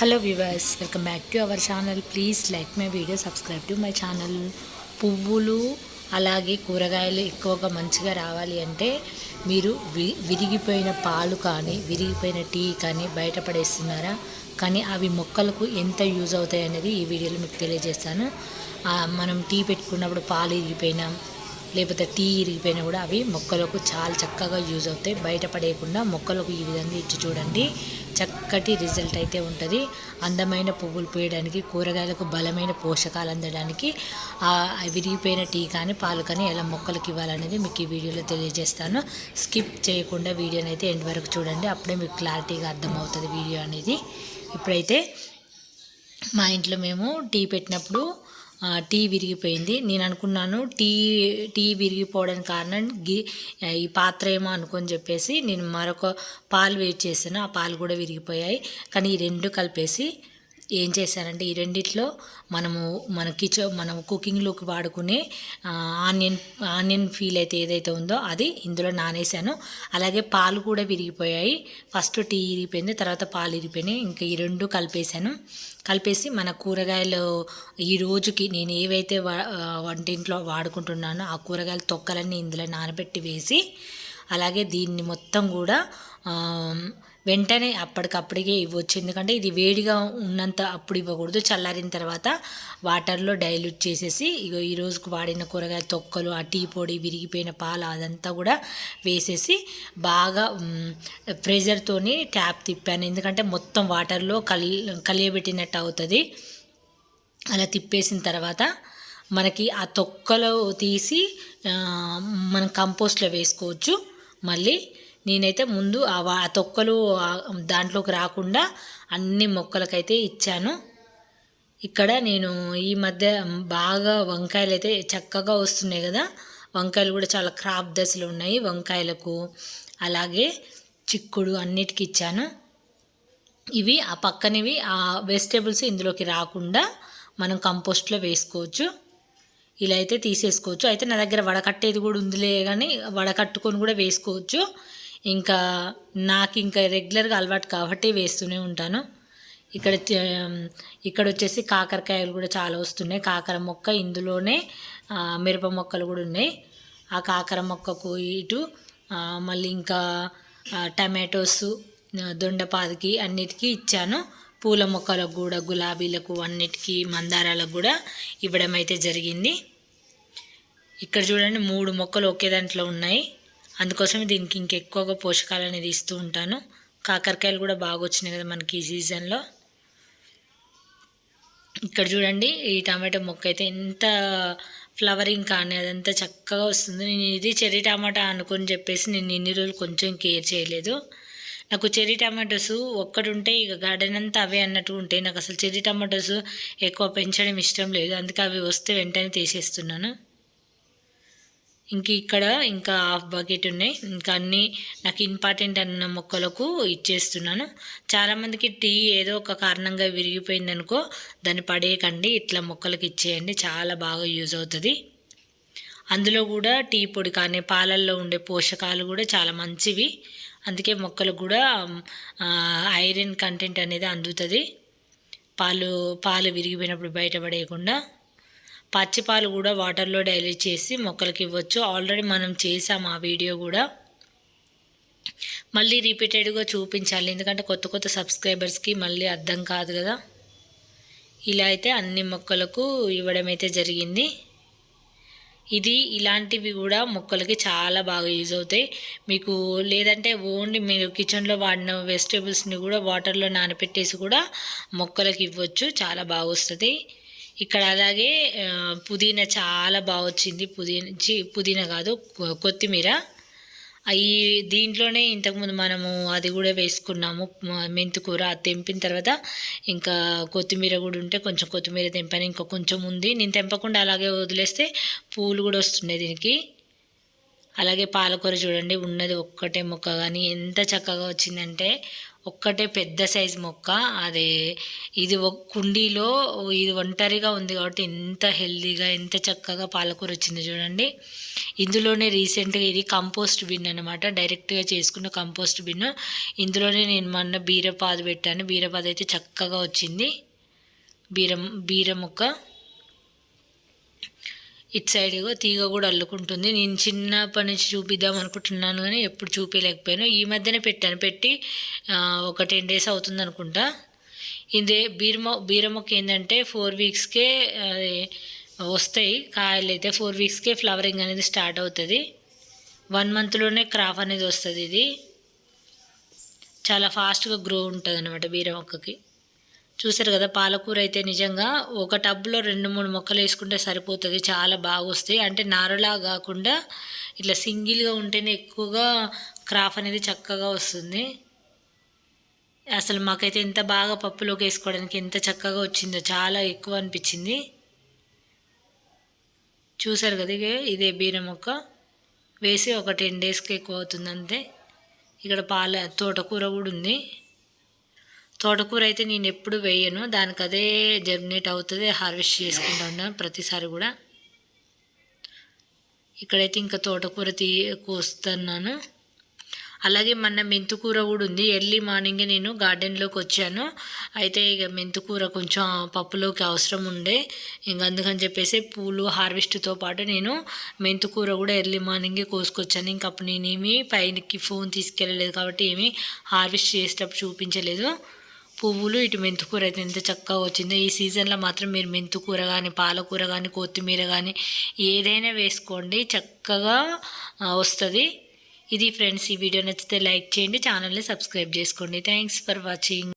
Hello viewers welcome back to our channel please like my video subscribe to my channel పువ్వులు అలాగే కూరగాయలు ఎక్కువగా మంచిగా రావాలి అంటే మీరు వి విరిగిపోయిన పాలు కానీ విరిగిపోయిన టీ కానీ బయటపడేస్తున్నారా కానీ అవి మొక్కలకు ఎంత యూజ్ అవుతాయి అనేది ఈ వీడియోలో మీకు తెలియజేస్తాను. మనం టీ పెట్టుకున్నప్పుడు పాలు విరిగిపోయినా లేకపోతే టీ ఇరిగిపోయినా కూడా అవి మొక్కలకు చాలా చక్కగా యూజ్ అవుతాయి. బయటపడేయకుండా మొక్కలకు ఈ విధంగా ఇచ్చి చూడండి. చక్కటి రిజల్ట్ అయితే ఉంటుంది. అందమైన పువ్వులు పూయడానికి కూరగాయలకు బలమైన పోషకాలు అందడానికి విరిగిపోయిన టీ కానీ పాలు కానీ ఎలా మొక్కలకు ఇవ్వాలనేది మీకు ఈ వీడియోలో తెలియజేస్తాను. స్కిప్ చేయకుండా వీడియోని అయితే ఎండ్ వరకు చూడండి. అప్పుడే మీకు క్లారిటీగా అర్థమవుతుంది వీడియో అనేది. ఇప్పుడైతే మా ఇంట్లో మేము టీ పెట్టినప్పుడు టీ విరిగిపోయింది. నేను అనుకున్నాను టీ టీ విరిగిపోవడానికి కారణం గి ఈ పాత్ర ఏమో అనుకొని చెప్పేసి నేను మరొక పాలు వేడి చేశాను. ఆ పాలు కూడా విరిగిపోయాయి. కానీ ఈ రెండు కలిపేసి ఏం చేశారంటే ఈ రెండిట్లో మనము మన కిచెన్ మనం కుకింగ్లోకి వాడుకునే ఆనియన్ ఆనియన్ ఫీల్ అయితే ఏదైతే ఉందో అది ఇందులో నానేసాను అలాగే పాలు కూడా విరిగిపోయాయి. ఫస్ట్ టీ ఇరిగిపోయింది తర్వాత పాలు ఇరిగిపోయినాయి ఇంకా ఈ రెండు కలిపేశాను. కలిపేసి మన కూరగాయలు ఈ రోజుకి నేను ఏవైతే వా వంటింట్లో వాడుకుంటున్నానో ఆ కూరగాయల తొక్కలన్నీ ఇందులో నానబెట్టి వేసి అలాగే దీన్ని మొత్తం కూడా వెంటనే అప్పటికప్పటికే ఇవ్వచ్చు. ఎందుకంటే ఇది వేడిగా ఉన్నంత అప్పుడు ఇవ్వకూడదు. చల్లారిన తర్వాత వాటర్లో డైల్యూట్ చేసేసి ఇగో ఈరోజుకు వాడిన కూరగాయ తొక్కలు ఆ టీ పొడి విరిగిపోయిన పాలు అదంతా కూడా వేసేసి బాగా ప్రెజర్తోని ట్యాప్ తిప్పాను. ఎందుకంటే మొత్తం వాటర్లో కల్ కలియబెట్టినట్టు అవుతుంది. అలా తిప్పేసిన తర్వాత మనకి ఆ తొక్కలు తీసి మనం కంపోస్ట్లో వేసుకోవచ్చు. మళ్ళీ నేనైతే ముందు ఆ తొక్కలు దాంట్లోకి రాకుండా అన్ని మొక్కలకైతే ఇచ్చాను. ఇక్కడ నేను ఈ మధ్య బాగా వంకాయలు అయితే చక్కగా వస్తున్నాయి కదా. వంకాయలు కూడా చాలా క్రాప్ దశలు ఉన్నాయి. వంకాయలకు అలాగే చిక్కుడు అన్నిటికీ ఇచ్చాను. ఇవి ఆ పక్కనివి ఆ వెజిటేబుల్స్ ఇందులోకి రాకుండా మనం కంపోస్ట్లో వేసుకోవచ్చు. ఇలా అయితే తీసేసుకోవచ్చు. అయితే నా దగ్గర వడకట్టేది కూడా ఉందిలే కానీ వడకట్టుకొని కూడా వేసుకోవచ్చు. ఇంకా నాకు ఇంకా రెగ్యులర్గా అలవాటు కాబట్టి వేస్తూనే ఉంటాను. ఇక్కడ ఇక్కడ వచ్చేసి కాకరకాయలు కూడా చాలా వస్తున్నాయి. కాకర మొక్క ఇందులోనే మిరప మొక్కలు కూడా ఉన్నాయి. ఆ కాకర మొక్కకు ఇటు మళ్ళీ ఇంకా టమాటోస్ దొండపాదికి అన్నిటికీ ఇచ్చాను. పూల మొక్కలకు కూడా గులాబీలకు అన్నిటికీ మందారాలకు కూడా ఇవ్వడం అయితే జరిగింది. ఇక్కడ చూడండి మూడు మొక్కలు ఒకే దాంట్లో ఉన్నాయి. అందుకోసం దీనికి ఇంకెక్కువగా పోషకాలు అనేది ఇస్తూ ఉంటాను. కాకరకాయలు కూడా బాగా వచ్చినాయి కదా మనకి ఈ సీజన్లో. ఇక్కడ చూడండి ఈ టమాటో మొక్క అయితే ఎంత ఫ్లవరింగ్ కానీ అదంతా చక్కగా వస్తుంది. నేను ఇది చెర్రీ టమాటా అనుకొని చెప్పేసి నేను ఇన్ని రోజులు కొంచెం కేర్ చేయలేదు. నాకు చెర్రీ టమాటోస్ ఒక్కటి ఉంటే ఇక గార్డెన్ అంతా అవే అన్నట్టు ఉంటాయి. నాకు అసలు చెర్రీ టమాటోస్ ఎక్కువ పెంచడం ఇష్టం లేదు. అందుకే అవి వస్తే వెంటనే తీసేస్తున్నాను. ఇంక ఇక్కడ ఇంకా హాఫ్ బకెట్ ఉన్నాయి. ఇంకా అన్నీ నాకు ఇంపార్టెంట్ అన్న మొక్కలకు ఇచ్చేస్తున్నాను. చాలామందికి టీ ఏదో ఒక కారణంగా విరిగిపోయింది అనుకో దాన్ని పడేయకండి. ఇట్లా మొక్కలకు ఇచ్చేయండి. చాలా బాగా యూజ్ అవుతుంది. అందులో కూడా టీ పొడి కానీ పాలల్లో ఉండే పోషకాలు కూడా చాలా మంచివి. అందుకే మొక్కలకు కూడా ఐరన్ కంటెంట్ అనేది అందుతుంది. పాలు పాలు విరిగిపోయినప్పుడు బయటపడేయకుండా పచ్చిపాలు కూడా వాటర్లో డైల్యూట్ చేసి మొక్కలకి ఇవ్వచ్చు. ఆల్రెడీ మనం చేసాం ఆ వీడియో కూడా. మళ్ళీ రిపీటెడ్గా చూపించాలి. ఎందుకంటే కొత్త కొత్త సబ్స్క్రైబర్స్కి మళ్ళీ అర్థం కాదు కదా. ఇలా అయితే అన్ని మొక్కలకు ఇవ్వడం అయితే జరిగింది. ఇది ఇలాంటివి కూడా మొక్కలకి చాలా బాగా యూజ్ అవుతాయి. మీకు లేదంటే ఓన్లీ మీరు కిచెన్లో వాడిన వెజిటేబుల్స్ని కూడా వాటర్లో నానపెట్టేసి కూడా మొక్కలకి ఇవ్వచ్చు. చాలా బాగా వస్తుంది. ఇక్కడ అలాగే పుదీనా చాలా బాగా వచ్చింది. పుదీనా చి పుదీనా కాదు కొత్తిమీర. అవి దీంట్లోనే ఇంతకుముందు మనము అది కూడా వేసుకున్నాము. మెంతికూర అది తెంపిన తర్వాత ఇంకా కొత్తిమీర కూడా ఉంటే కొంచెం కొత్తిమీర తెంపాను. ఇంకా కొంచెం ఉంది. నేను తెంపకుండా అలాగే వదిలేస్తే పూలు కూడా వస్తున్నాయి దీనికి. అలాగే పాలకూర చూడండి. ఉన్నది ఒక్కటే మొక్క. కానీ ఎంత చక్కగా వచ్చిందంటే ఒక్కటే పెద్ద సైజ్ మొక్క. అదే ఇది ఒక కుండీలో ఇది ఒంటరిగా ఉంది కాబట్టి ఎంత హెల్దీగా ఎంత చక్కగా పాలకూర వచ్చింది చూడండి. ఇందులోనే రీసెంట్గా ఇది కంపోస్ట్ బిన్ అనమాట డైరెక్ట్గా చేసుకున్న కంపోస్ట్ బిన్. ఇందులోనే నేను మొన్న బీరపాదు పెట్టాను. బీరపాదు అయితే చక్కగా వచ్చింది. బీర బీర మొక్క. ఇటు సైడ్ తీగ కూడా అల్లుకుంటుంది. నేను చిన్నప్పటి నుంచి చూపిద్దాం అనుకుంటున్నాను కానీ ఎప్పుడు చూపించలేకపోయాను ఈ మధ్యనే పెట్టాను. పెట్టి ఒక టెన్ డేస్ అవుతుంది అనుకుంటా. ఇదే బీరమొ బీరమొక్క ఏంటంటే ఫోర్ వీక్స్కే వస్తాయి. కాయలు అయితే ఫోర్ వీక్స్కే ఫ్లవరింగ్ అనేది స్టార్ట్ అవుతుంది. వన్ మంత్లోనే క్రాప్ అనేది వస్తుంది ఇది. చాలా ఫాస్ట్గా గ్రో ఉంటుంది అనమాట బీరమొక్కకి. చూసారు కదా పాలకూర అయితే నిజంగా ఒక టబ్లో రెండు మూడు మొక్కలు వేసుకుంటే సరిపోతుంది చాలా బాగా వస్తాయి అంటే నారలా కాకుండా ఇట్లా సింగిల్గా ఉంటేనే ఎక్కువగా క్రాఫ్ అనేది చక్కగా వస్తుంది. అసలు మాకైతే ఎంత బాగా పప్పులోకి వేసుకోవడానికి ఎంత చక్కగా వచ్చిందో చాలా ఎక్కువ అనిపించింది. చూసారు కదా ఇక ఇదే బీర మొక్క. వేసి ఒక టెన్ డేస్కి ఎక్కువ అవుతుంది అంతే ఇక్కడ పాల తోటకూర కూడా ఉంది. తోటకూర అయితే నేను ఎప్పుడు వేయను. దానికి అదే జర్మినేట్ అవుతుంది హార్వెస్ట్ చేసుకుంటా ఉన్నాను ప్రతిసారి కూడా. ఇక్కడైతే ఇంకా తోటకూర తీ కోస్తున్నాను. అలాగే మొన్న మెంతుకూర కూడా ఉంది. ఎర్లీ మార్నింగే నేను గార్డెన్లోకి వచ్చాను. అయితే ఇక మెంతుకూర కొంచెం పప్పులోకి అవసరం ఉండే. ఇంక అందుకని చెప్పేసి పూలు హార్వెస్ట్తో పాటు నేను మెంతుకూర కూడా ఎర్లీ మార్నింగే కోసుకొచ్చాను. ఇంక అప్పుడు నేనేమి పైనకి ఫోన్ తీసుకెళ్ళలేదు కాబట్టి ఏమీ హార్వెస్ట్ చేసేటప్పుడు చూపించలేదు. పువ్వులు ఇటు మెంతుకూర అయితే ఎంత చక్కగా వచ్చిందో. ఈ సీజన్లో మాత్రం మీరు మెంతుకూర కానీ పాలకూర కానీ కొత్తిమీర కానీ ఏదైనా వేసుకోండి. చక్కగా వస్తుంది. ఇది ఫ్రెండ్స్ ఈ వీడియో నచ్చితే లైక్ చేయండి ఛానల్ని సబ్స్క్రైబ్ చేసుకోండి. Thanks for watching.